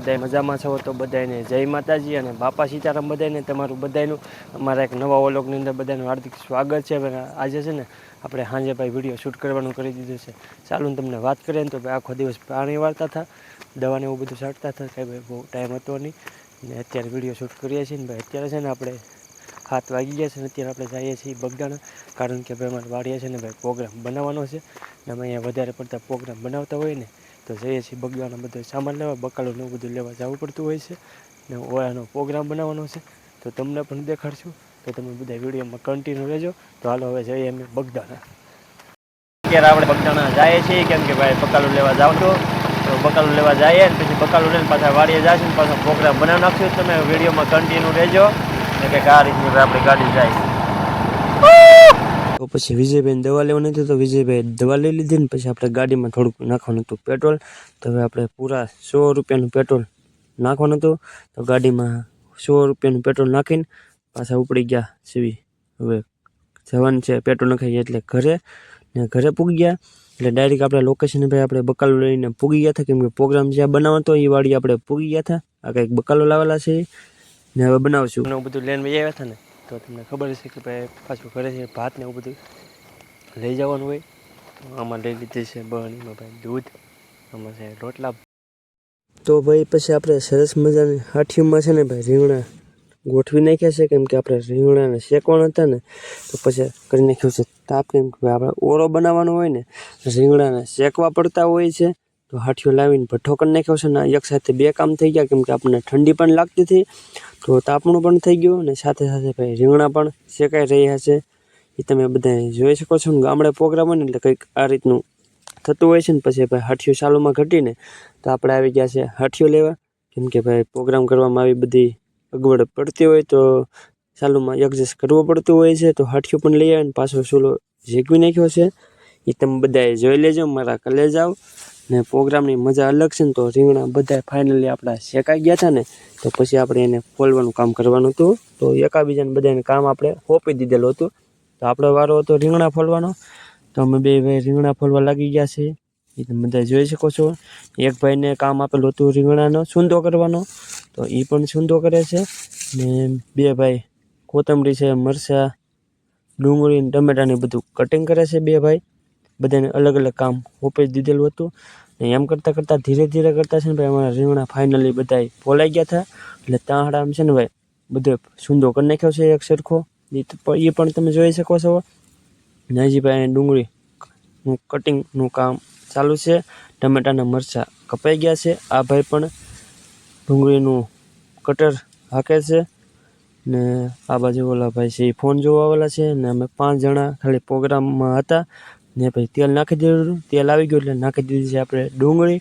બધા મજામાં છો તો બધાને જય માતાજી અને બાપા સીતારામ બધાને તમારું બધાનું અમારા એક નવા ઓલોકની અંદર બધાનું હાર્દિક સ્વાગત છે. આજે છે ને આપણે સાંજે ભાઈ વીડિયો શૂટ કરવાનું કરી દીધું છે. ચાલુ તમને વાત કરીએ ને તો ભાઈ આખો દિવસ પાણી વાળતા હતા, દવાને એવું બધું છાંટતા હતા, કાંઈ ભાઈ બહુ ટાઈમ હતો નહીં. ને અત્યારે વીડિયો શૂટ કરીએ છીએ ને ભાઈ અત્યારે છે ને આપણે હાથ વાગી ગયા છે ને અત્યારે આપણે જઈએ છીએ બગદાણા, કારણ કે ભાઈ અમારે વાડીએ છે ને ભાઈ પ્રોગ્રામ બનાવવાનો છે. ને અમે અહીંયા વધારે પડતા પ્રોગ્રામ બનાવતા હોય ને તો જઈએ છીએ બગદાણા બધો સામાન લેવા, બકાલું એવું બધું લેવા જવું પડતું હોય છે ને ઓળાનો પ્રોગ્રામ બનાવવાનો છે. તો તમને પણ દેખાડશું. તો તમે બધા વિડીયોમાં કન્ટિન્યુ રહેજો. તો હાલો હવે જઈએ અમે બગદાણા. અત્યારે આપણે બગદાણા જઈએ છીએ. કેમ કે ભાઈ બકાલું લેવા જાવ તો તો બકાલું લેવા જઈએ ને પછી બકાલું લઈને પાછા વાડીએ જઈશું પાછો પ્રોગ્રામ બનાવી નાખશું. તમે વિડીયોમાં કન્ટિન્યુ રહેજો. ને કે આ રીતની આપણી ગાડી જાય. તો પછી વિજયભાઈને દવા લેવાની હતી તો વિજયભાઈ દવા લઈ લીધી ને પછી આપણે ગાડીમાં થોડુંક નાખવાનું હતું પેટ્રોલ. તો હવે આપણે પૂરા સો રૂપિયાનું પેટ્રોલ નાખવાનું હતું. તો ગાડીમાં સો રૂપિયાનું પેટ્રોલ નાખીને પાછા ઉપડી ગયા સીવી. હવે જવાનું છે પેટ્રોલ નખાઈએ એટલે ઘરે ને ઘરે પૂગી ગયા. એટલે ડાયરેક્ટ આપણે લોકેશન ભાઈ આપણે બકાલો લઈને પૂગી ગયા હતા. કેમ કે પ્રોગ્રામ જ્યાં બનાવતો હતો એ વાડી આપણે પૂગી ગયા હતા. આ કંઈક બકાલો લાવેલા છે. ને હવે બનાવશું. બધું વહી આવ્યા હતા ને? તો તમને ખબર છે કે ભાઈ પાછું ઘરે છે ભાત ને એવું બધું લઈ જવાનું હોય. તો આમાં લઈ લીધી છે બરણીમાં ભાઈ દૂધ, આમાં છે રોટલા. તો ભાઈ પછી આપણે સરસ મજાની હાઠીઓમાં છે ને ભાઈ રીંગણા ગોઠવી નાખ્યા છે, કેમ કે આપણે રીંગણાને શેકવાના હતા ને, તો પછી કરી નાખ્યું છે તાપ, કેમ કે આપણે ઓરો બનાવવાનો હોય ને, રીંગણાને શેકવા પડતા હોય છે. તો હાઠીઓ લાવીને ભઠ્ઠો કરી નાખ્યો છે ને, એક સાથે બે કામ થઈ ગયા, કેમ કે આપણને ઠંડી પણ લાગતી હતી. તો તાપણું પણ થઈ ગયું અને સાથે સાથે ભાઈ રીંગણા પણ શેકાઈ રહ્યા છે. એ તમે બધા જોઈ શકો છો ને ગામડે પ્રોગ્રામ હોય ને એટલે કંઈક આ રીતનું થતું હોય છે ને પછી ભાઈ હાઠિયું ચાલુમાં ઘટીને તો આપણે આવી ગયા છે હાઠીઓ લેવા. કેમ કે ભાઈ પ્રોગ્રામ કરવામાં આવી બધી અગવડ પડતી હોય તો ચાલુમાં એડજસ્ટ કરવું પડતું હોય છે. તો હાઠીઓ પણ લઈ આવે ને પાછો ચૂલો ઝીકવી નાખ્યો છે. એ તમે બધાએ જોઈ લેજો, મારા કલે જાઓ ને પ્રોગ્રામની મજા અલગ છે ને તો રીંગણા બધા ફાઇનલી આપણા શેકાઈ ગયા હતા ને, તો પછી આપણે એને ફોલવાનું કામ કરવાનું હતું. તો એકાબીજાને બધાને કામ આપણે સોંપી દીધેલું હતું. તો આપણો વારો હતો રીંગણા ફોલવાનો. તો અમે બે ભાઈ રીંગણા ફોલવા લાગી ગયા છે. એ તમે બધા જોઈ શકો છો. એક ભાઈને કામ આપેલું હતું રીંગણાનો છૂંદો કરવાનો. તો એ પણ છૂંદો કરે છે. ને બે ભાઈ કોથમરી છે, મરચાં, ડુંગળી ટમેટાને બધું કટિંગ કરે છે બે ભાઈ. બધાને અલગ અલગ કામ સોંપી દીધેલું હતું. ને એમ કરતાં કરતાં ધીરે ધીરે કરતાં છે ને ભાઈ અમારા રીંગણા ફાઇનલી બધા પોલાઈ ગયા હતા એટલે ત્યાં તાંહડામાં છે ને ભાઈ બધો સૂંદો કરી નાખ્યો છે એક સરખો. એ પણ તમે જોઈ શકો છો. નાજી ભાઈ ડુંગળી નું કટિંગનું કામ ચાલુ છે. ટમેટાના મરચાં કપાઈ ગયા છે. આ ભાઈ પણ ડુંગળીનું કટર હાકે છે. ને આ બાજુ ઓલા ભાઈ છે એ ફોન જોવા આવેલા છે. ને અમે પાંચ જણા ખાલી પ્રોગ્રામમાં હતા. ને પછી તેલ નાખી દીધું તેલ આવી ગયું એટલે નાખી દીધી છે આપણે ડુંગળી.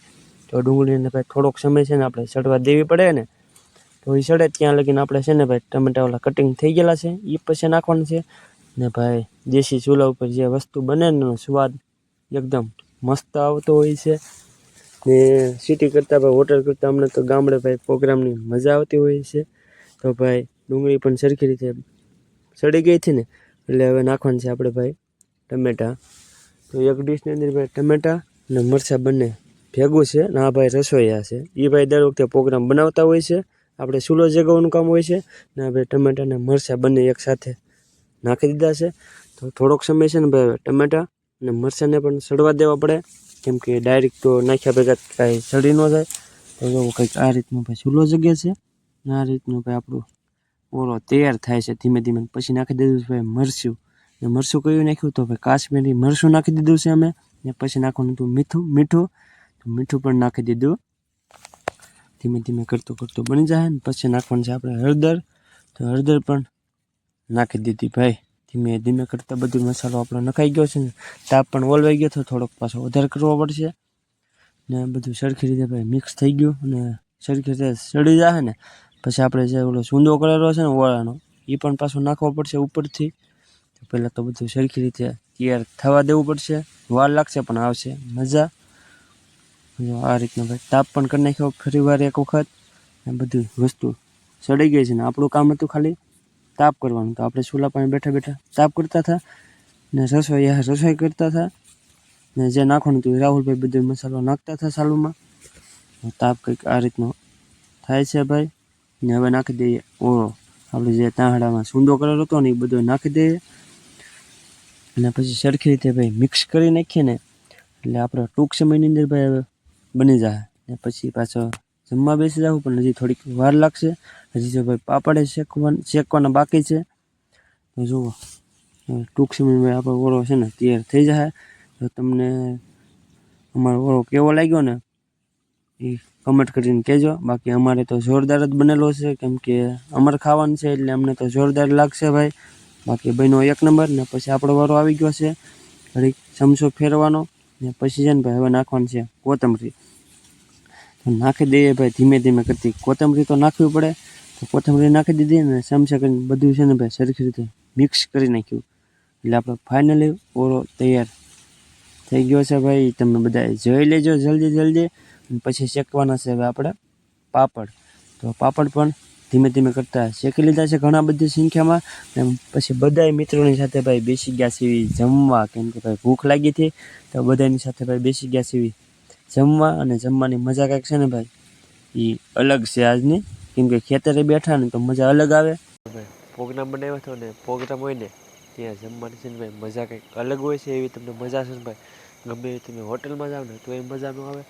તો ડુંગળીને ભાઈ થોડોક સમય છે ને આપણે સડવા દેવી પડે ને. તો એ સડે ત્યાં લગીને આપણે છે ને ભાઈ ટમેટા ઓલા કટિંગ થઈ ગયેલા છે. એ પછી નાખવાનું છે. ને ભાઈ દેશી ચૂલા ઉપર જે વસ્તુ બને ને સ્વાદ એકદમ મસ્ત આવતો હોય છે. ને સિટી કરતાં ભાઈ હોટલ કરતાં અમને તો ગામડે ભાઈ પ્રોગ્રામની મજા આવતી હોય છે. તો ભાઈ ડુંગળી પણ સરખી રીતે સડી ગઈ છે ને. એટલે હવે નાખવાની છે આપણે ભાઈ ટમેટાં. તો એક ડીશની અંદર ભાઈ ટમેટાં અને મરચાં બંને ભેગું છે ને આ ભાઈ રસોઈયા છે. એ ભાઈ દર વખતે પ્રોગ્રામ બનાવતા હોય છે. આપણે ચૂલો જગાવવાનું કામ હોય છે ને ભાઈ ટમેટાં અને મરચાં બંને એકસાથે નાખી દીધા છે. તો થોડોક સમય છે ને ભાઈ ટમેટાં અને મરચાંને પણ સડવા દેવા પડે. કેમ કે ડાયરેક્ટ તો નાખ્યા ભેગા કાંઈ સડી ન જાય. તો જો કંઈક આ રીતનું ભાઈ ચૂલો જગે છે આ રીતનું ભાઈ આપણું ઓરો તૈયાર થાય છે ધીમે ધીમે. પછી નાખી દીધું છે ભાઈ મરચું. ને મરચું કયું નાખ્યું તો ભાઈ કાશ્મીરી મરચું નાખી દીધું છે અમે. ને પછી નાખવાનું હતું મીઠું. મીઠું. મીઠું પણ નાખી દીધું. ધીમે ધીમે કરતું કરતું બની જાય ને પછી નાખવાનું છે આપણે હળદર. તો હળદર પણ નાખી દીધી ભાઈ. ધીમે ધીમે કરતાં બધું મસાલો આપણો નખાઈ ગયો છે ને, તાપ પણ ઓલવાઈ ગયો હતો થોડોક પાછો વધારે કરવો પડશે. ને બધું સરખી રીતે ભાઈ મિક્સ થઈ ગયું અને સરખી રીતે સડી જાય ને, પછી આપણે જે ઓલો સૂંદો કરેલો છે ને ઓળાનો એ પણ પાછો નાખવો પડશે ઉપરથી. પહેલાં તો બધું સરખી રીતે તૈયાર થવા દેવું પડશે. વાર લાગશે પણ આવશે. મજા. આ રીતનો ભાઈ તાપ પણ કરી નાખ્યો ફરી વાર એક વખત. બધી વસ્તુ સડી ગઈ છે ને આપણું કામ હતું ખાલી તાપ કરવાનું. તો આપણે ચૂલા પાણી બેઠા બેઠા તાપ કરતા હતા ને રસોઈ રસોઈ કરતા હતા ને જે નાખવાનું હતું રાહુલભાઈ બધો મસાલો નાખતા હતા સાલુમાં. તાપ કંઈક આ રીતનો થાય છે ભાઈ. ને હવે નાખી દઈએ ઓળો. આપણે જે તાંહડામાં સૂંદો કલર હતો ને એ બધો નાખી દઈએ. અને પછી સરખી રીતે ભાઈ મિક્સ કરી નાખીએ ને, એટલે આપણે ટૂંક સમયની અંદર ભાઈ બની જાય. ને પછી પાછો જમવા બેસી જાવ પણ હજી થોડીક વાર લાગશે. હજી જો ભાઈ પાપડે શેકવા શેકવાના બાકી છે. તો જુઓ ટૂંક સમયમાં આપણો ઓળો છે ને તૈયાર થઈ જાય તો તમને અમારો ઓળો કેવો લાગ્યો ને એ કમેન્ટ કરીને કહેજો. બાકી અમારે તો જોરદાર જ બનેલો છે, કેમ કે અમારે ખાવાનું છે, એટલે અમને તો જોરદાર લાગશે ભાઈ. બાકી ભાઈનો એક નંબર ને પછી આપણો વારો આવી ગયો છે. ઘડીક ચમચો ફેરવાનો ને પછી છે ને ભાઈ હવે નાખવાની છે કોથમરી. તો નાખી દઈએ ભાઈ ધીમે ધીમે કરતી. કોથમરી તો નાખવી પડે. તો કોથમરી નાખી દીધી ને ચમચા કરીને બધું છે ને ભાઈ સરખી રીતે મિક્સ કરી નાખ્યું. એટલે આપણે ફાઇનલી ઓરો તૈયાર થઈ ગયો છે ભાઈ. તમે બધા જોઈ લેજો જલ્દી જલ્દી. પછી શેકવાના છે હવે આપણે પાપડ. તો પાપડ પણ ધીમે ધીમે કરતા શેકી લીધા છે ઘણા બધી સંખ્યામાં. પછી બધાય મિત્રોની સાથે ભાઈ બેસી ગયા સીવી જમવા. કેમ કે ભાઈ ભૂખ લાગી હતી, તો બધાની સાથે ભાઈ બેસી ગયા સીવી જમવા. અને જમવાની મજા કાંઈક છે ને ભાઈ? એ અલગ છે આજની. કેમ કે ખેતરે બેઠા ને તો મજા અલગ આવે. પ્રોગ્રામ બનાવ્યો હતો ને, પ્રોગ્રામ હોય ને, ત્યાં જમવાની છે ને ભાઈ મજા કંઈક અલગ હોય છે એવી તમને મજા છે ને ભાઈ? ગમે તમે હોટલમાં જાઓ ને તો એ મજા ન આવે.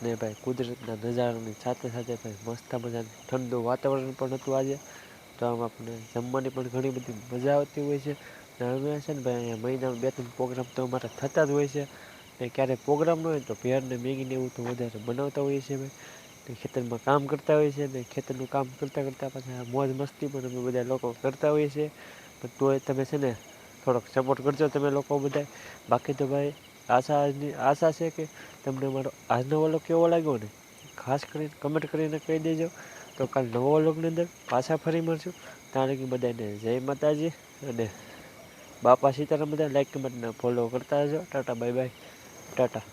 ને ભાઈ કુદરતના નજારાની સાથે સાથે ભાઈ મસ્ત મજાનું ઠંડુ વાતાવરણ પણ હતું આજે. તો આમ આપણે જમવાની પણ ઘણી બધી મજા આવતી હોય છે. ને અમે છે ને ભાઈ અહીંયા મહિનામાં બે ત્રણ પ્રોગ્રામ તો અમારા થતા જ હોય છે. ને ક્યારેક પ્રોગ્રામ ન હોય તો ભેળ ને મેગી ને એવું તો વધારે બનાવતા હોઈએ છીએ ભાઈ ખેતરમાં કામ કરતા હોઈએ છીએ ને ખેતરનું કામ કરતાં કરતાં પાછા મોજ મસ્તી પણ અમે બધા લોકો કરતા હોઈએ છીએ. પણ તોય તમે છે ને થોડોક સપોર્ટ કરજો તમે લોકો બધા બાકી તો ભાઈ આશા આશા છે કે તમને મારો આજનો વલોગ કેવો લાગ્યો ને ખાસ કરીને કમેન્ટ કરીને કહી દેજો. તો કાલ નવો વલોગની અંદર પાછા ફરી મળશું. ત્યાં લગી બધાને જય માતાજી અને બાપા સીતારામ બધા લાઈક કમેન્ટને ફોલો કરતા રહેજો. Tata bye bye tata.